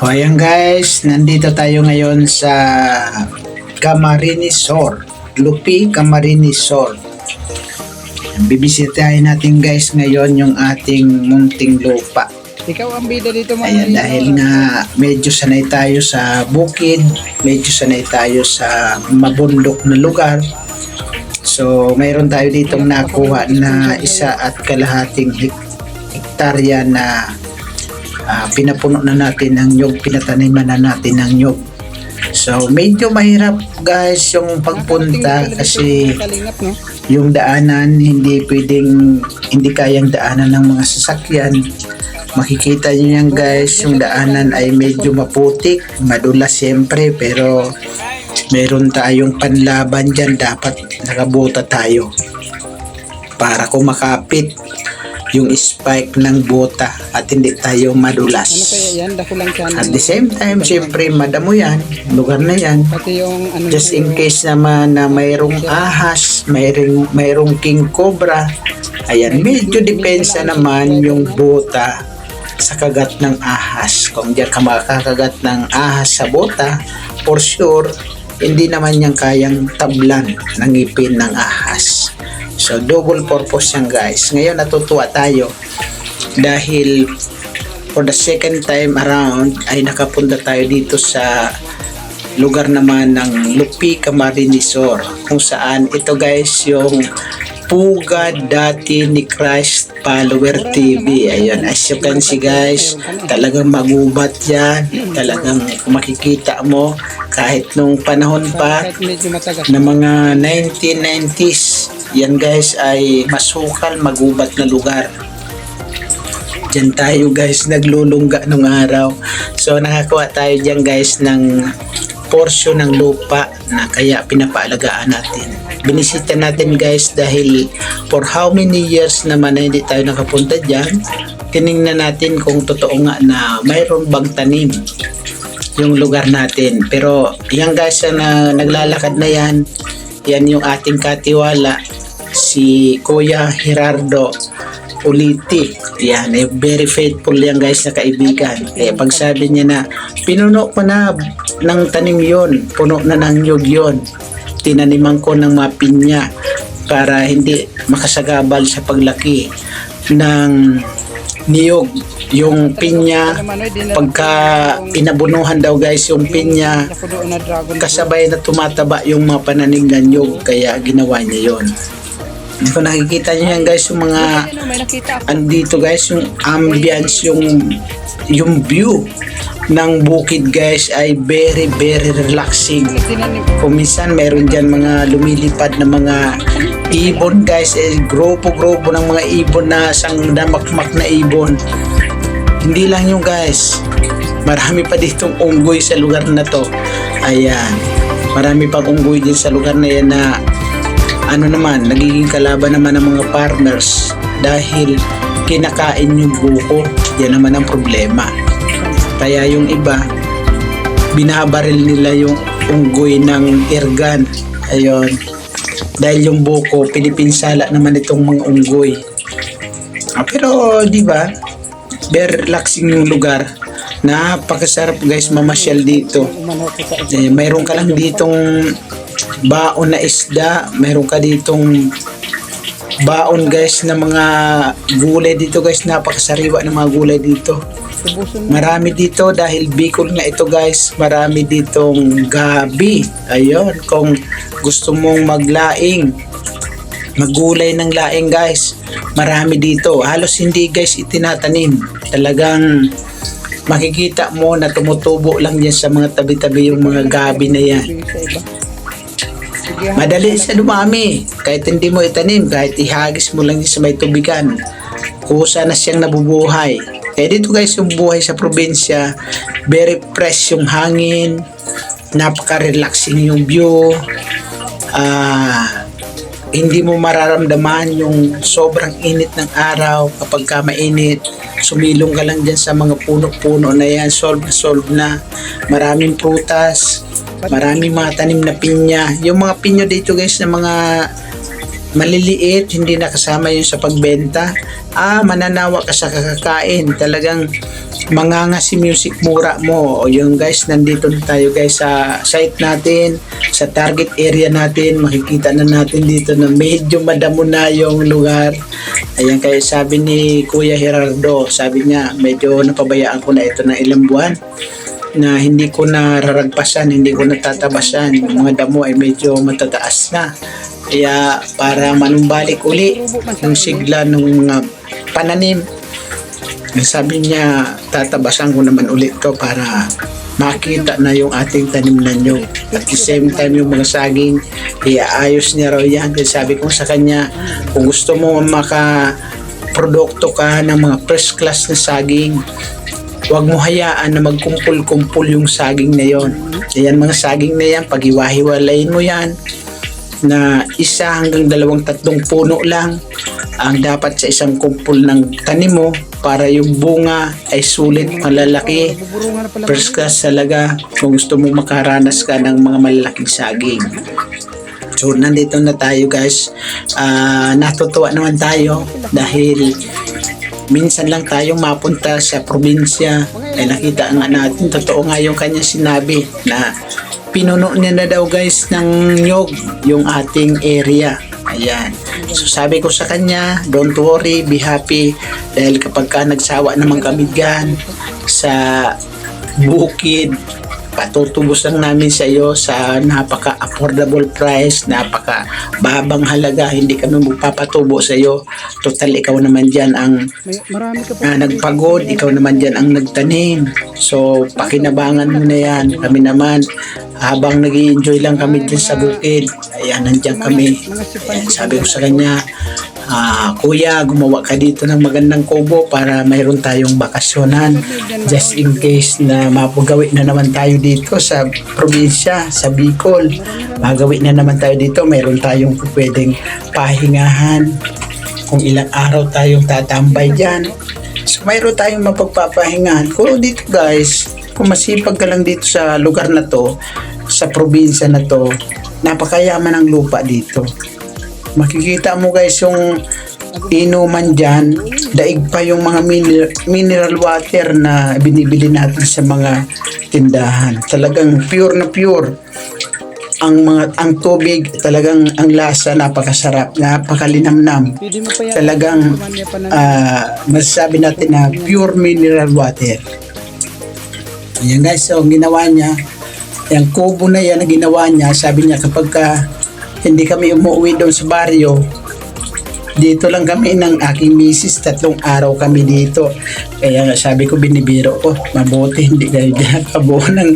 O ayan guys, nandito tayo ngayon sa Camarines Sur. Lupi Camarines Sur. Bibisitahin natin guys ngayon yung ating munting lupa. Ikaw ang bida dito mga Ayan, dahil nga medyo sanay tayo sa bukid, medyo sanay tayo sa mabundok na lugar. So, mayroon tayo ditong nakuha na isa at kalahating hek- hektarya na ah, pinapuno na natin ng nyog, pinataniman na natin ng nyog. So, medyo mahirap guys yung pagpunta kasi yung daanan hindi pwedeng hindi kayang daanan ng mga sasakyan. Makikita nyo yan guys yung daanan ay medyo maputik madulas siyempre pero meron tayong panlaban dyan. Dapat nakabuta tayo para kumakapit yung spike ng bota at hindi tayo Ano madulas kaya yan? Dako lang siya. at the same time siyempre madamo yan lugar na yan Pati yung ano Just in case naman na mayroong ahas, mayroong, mayroong king cobra, ayan, medyo depensa naman yung bota sa kagat ng ahas. Kung diyan ka makakagat ng ahas sa bota, for sure, hindi naman yan kayang tablan ng ngipin ng ahas. So, double purpose yan guys. Ngayon, natutuwa tayo dahil for the second time around ay nakapunta tayo dito sa lugar naman ng Lupi Camarinesor kung saan ito guys yung Puga dati ni Christ Follower TV ayun as you can see guys talagang magubat yan talagang makikita mo kahit nung panahon pa na mga 1990s yan guys ay masukal magubat na lugar Diyan tayo guys naglulungga nung araw. So nakakuha tayo diyan guys ng porsyon ng lupa na kaya pinapaalagaan natin. Binisita natin guys dahil for how many years naman na hindi tayo nakapunta diyan. Tiningnan natin kung totoo nga na mayroon bang tanim yung lugar natin. Pero yan guys na naglalakad na yan, yan yung ating katiwala si Kuya Gerardo Uliti. Yan, eh, very faithful yan guys na kaibigan. Kaya pag sabi niya na, pinuno ko na ng tanim yon puno na ng nyug yon tinaniman ko ng mga pinya para hindi makasagabal sa paglaki ng niyog. Yung pinya, na- pagka inabunuhan daw guys yung pinya, na kasabay na tumataba yung mga pananig nyog kaya ginawa niya yon. Kung nakikita niyo yan guys yung mga Ano, andito guys yung ambience yung yung view ng bukid guys ay very very relaxing. Kung minsan meron dyan mga lumilipad na mga ibon guys eh, grupo-grupo ng mga ibon na sang damakmak na ibon hindi lang yung guys marami pa ditong unggoy sa lugar na to ayan marami pang unggoy din sa lugar na yan na ano naman nagiging kalaban naman ng mga farmers dahil kinakain yung buko yan naman ang problema kaya yung iba binabaril nila yung unggoy ng irgan. Ayun. Dahil yung buko, pinipinsala naman itong mga unggoy. Ah, pero, di ba? Very relaxing yung lugar. Napakasarap guys mamasyal dito. Eh, mayroon ka lang ditong baon na isda. Mayroon ka ditong baon guys na mga gulay dito guys. Napakasariwa ng mga gulay dito. Marami dito dahil Bicol nga ito guys. Marami ditong gabi. Ayun, kung gusto mong maglaing, magulay ng laing guys. Marami dito. Halos hindi guys itinatanim. Talagang makikita mo na tumutubo lang yan sa mga tabi-tabi yung mga gabi na yan. Madali sa dumami. Kahit hindi mo itanim, kahit ihagis mo lang sa may tubigan. Kusa na siyang nabubuhay. Kaya dito guys, yung buhay sa probinsya, very fresh yung hangin, napaka-relaxing yung view, ah, hindi mo mararamdaman yung sobrang init ng araw kapag ka mainit. Sumilong ka lang dyan sa mga puno-puno na yan, solve solve na. Maraming prutas, maraming mga tanim na pinya. Yung mga pinyo dito guys na mga maliliit, hindi nakasama yun sa pagbenta. Ah, mananawa ka sa kakakain. Talagang manganga si music mura mo. O yun guys, nandito na tayo guys sa site natin, sa target area natin. Makikita na natin dito na medyo madamo na yung lugar. Ayan kaya sabi ni Kuya Gerardo, sabi niya medyo napabayaan ko na ito ng ilang buwan na hindi ko na raragpasan, hindi ko natatabasan. Yung mga damo ay medyo matataas na. Kaya para manumbalik uli yung sigla ng mga pananim, sabi niya tatabasan ko naman ulit to para makita na yung ating tanim na nyog. At the same time yung mga saging, iaayos niya raw yan. Kaya sabi ko sa kanya, kung gusto mo maka produkto ka ng mga first class na saging, huwag mo hayaan na magkumpul-kumpul yung saging na yon. Ayan mga saging na yan, pag iwahiwalayin mo yan, na isa hanggang dalawang tatlong puno lang ang dapat sa isang kumpul ng tanim mo para yung bunga ay sulit, malalaki, class talaga kung gusto mo makaranas ka ng mga malalaking saging. So, nandito na tayo guys. Ah, natutuwa naman tayo dahil minsan lang tayong mapunta sa probinsya. Ay nakita nga natin, totoo nga yung kanya sinabi na pinuno niya na daw guys ng nyog yung ating area. Ayan. So sabi ko sa kanya, don't worry, be happy. Dahil kapag ka nagsawa naman kami dyan sa bukid, patutubos lang namin sa iyo sa napaka-affordable price, napaka-babang halaga. Hindi kami magpapatubo sa iyo. Total, ikaw naman dyan ang na nagpagod, ikaw naman dyan ang nagtanim. So, pakinabangan mo na yan. Kami naman, habang nag enjoy lang kami dyan sa bukid, ayan, nandyan kami. Ayan, sabi ko sa kanya, ah, kuya, gumawa ka dito ng magandang kubo para mayroon tayong bakasyonan. Just in case na mapagawi na naman tayo dito sa probinsya, sa Bicol. Magawi na naman tayo dito, mayroon tayong pwedeng pahingahan kung ilang araw tayong tatambay dyan. So, mayroon tayong mapagpapahingahan. Kung dito guys, kung masipag ka lang dito sa lugar na to, sa probinsya na to, napakayaman ng lupa dito. Makikita mo guys yung inuman dyan, daig pa yung mga mineral, mineral water na binibili natin sa mga tindahan. Talagang pure na pure ang mga ang tubig talagang ang lasa napakasarap napakalinamnam talagang ah masasabi natin na pure mineral water. Ayan guys, so ang ginawa niya, yung kubo na yan na ginawa niya, sabi niya kapag ka hindi kami umuwi doon sa baryo, dito lang kami ng aking misis, tatlong araw kami dito. Kaya sabi ko, binibiro ko, mabuti hindi kayo dyan kabuo ng,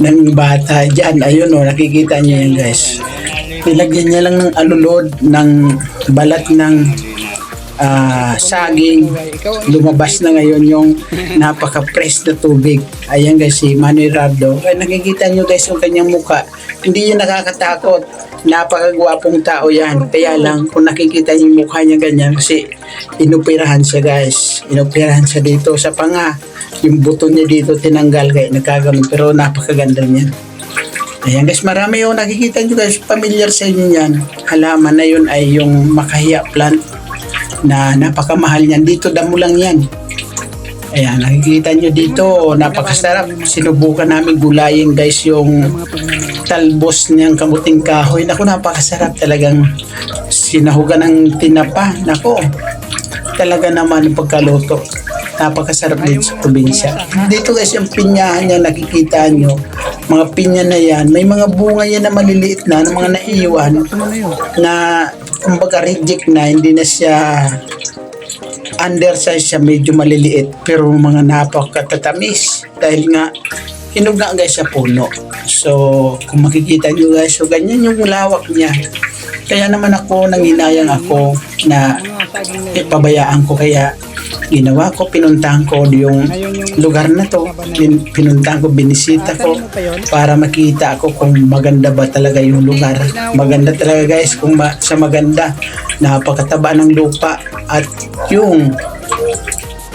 ng bata dyan. Ayun o, nakikita niyo yan guys. Nilagyan niya lang ng alulod, ng balat ng ah, saging. Lumabas na ngayon yung napaka-fresh na tubig. Ayan guys, si Manuel Rabdo. Ay, nakikita nyo guys yung kanyang muka. Hindi yun nakakatakot. Napakagwapong tao yan. Kaya lang, kung nakikita niyo yung mukha niya ganyan, kasi inoperahan siya guys. Inoperahan siya dito sa panga. Yung buto niya dito tinanggal kaya nagkaganon. Pero napakaganda niya. Ayan guys, marami yung nakikita nyo guys, familiar sa inyo yan. Halaman na yun ay yung makahiya plant na napakamahal niyan. Dito damo lang yan. Ayan, nakikita nyo dito, napakasarap. Sinubukan namin gulayin guys yung talbos niyang kamuting kahoy. Naku, napakasarap talagang sinahugan ng tinapa. Naku, talaga naman ang pagkaluto. Napakasarap dito sa probinsya. Dito guys, yung pinyahan niya nakikita nyo. Mga pinya na yan. May mga bunga yan na maliliit na, na mga naiiwan Ito mo na yun. na kumbaga reject na, hindi na siya undersize siya, medyo maliliit. Pero mga napakatatamis. Dahil nga hinog nga guys sa puno. So, kung makikita nyo guys, so ganyan yung lawak niya. Kaya naman ako, nanginayang ako na ipabayaan ko kaya ginawa ko, pinuntahan ko yung lugar na to. Pin, pinuntahan ko, binisita ko para makita ako kung maganda ba talaga yung lugar. Maganda talaga guys kung ma- sa maganda. Napakataba ng lupa at yung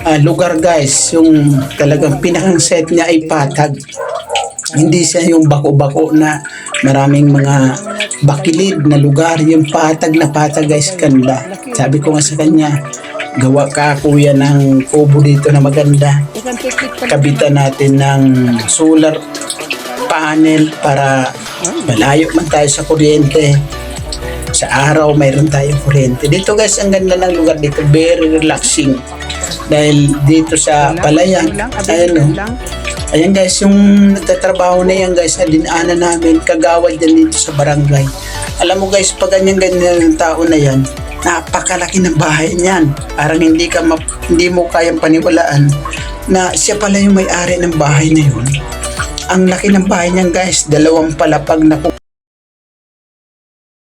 ah, lugar guys, yung talagang pinakang set niya ay patag. Hindi siya yung bako-bako na maraming mga bakilid na lugar. Yung patag na patag guys, ganda. Sabi ko nga sa kanya, gawa ka kuya ng kubo dito na maganda. Kabitan natin ng solar panel para malayo man tayo sa kuryente. Sa araw, mayroon tayong kuryente. Dito guys, ang ganda ng lugar dito. Very relaxing. Dahil dito sa palayan, ayan o, lang. Ayan guys, yung nagtatrabaho na yan guys, na dinaanan namin, kagawad yan dito sa barangay. Alam mo guys, pag ganyan-ganyan yung tao na yan, napakalaki ng bahay niyan. Parang hindi ka map- hindi mo kayang paniwalaan na siya pala yung may-ari ng bahay na yun. Ang laki ng bahay niyan guys, dalawang palapag na